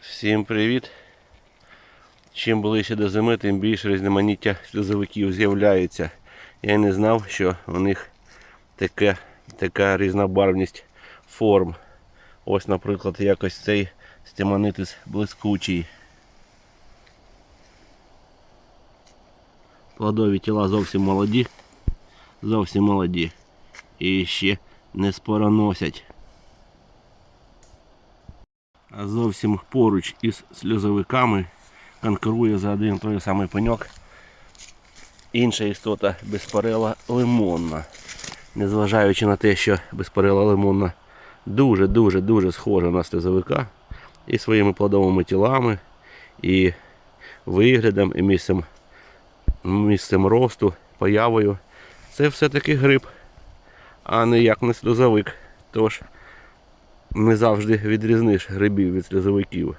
Всім привіт! Чим ближче до зими, тим більше різноманіття сльозовиків з'являється. Я не знав, що у них таке, така різнобарвність форм. Ось, наприклад, якось цей стеманитис блискучий. Плодові тіла зовсім молоді. Зовсім молоді. І ще не спороносять. Зовсім поруч із сльозовиками конкурує за один той самий пеньок. Інша істота безпарела лимонна. Незважаючи на те, що безпарела лимонна дуже-дуже дуже схожа на сльозовика і своїми плодовими тілами, і виглядом, і місцем, місцем росту, появою. Це все-таки гриб, а не як не сльозовик. Тож не завжди відрізниш грибів від сльозовиків.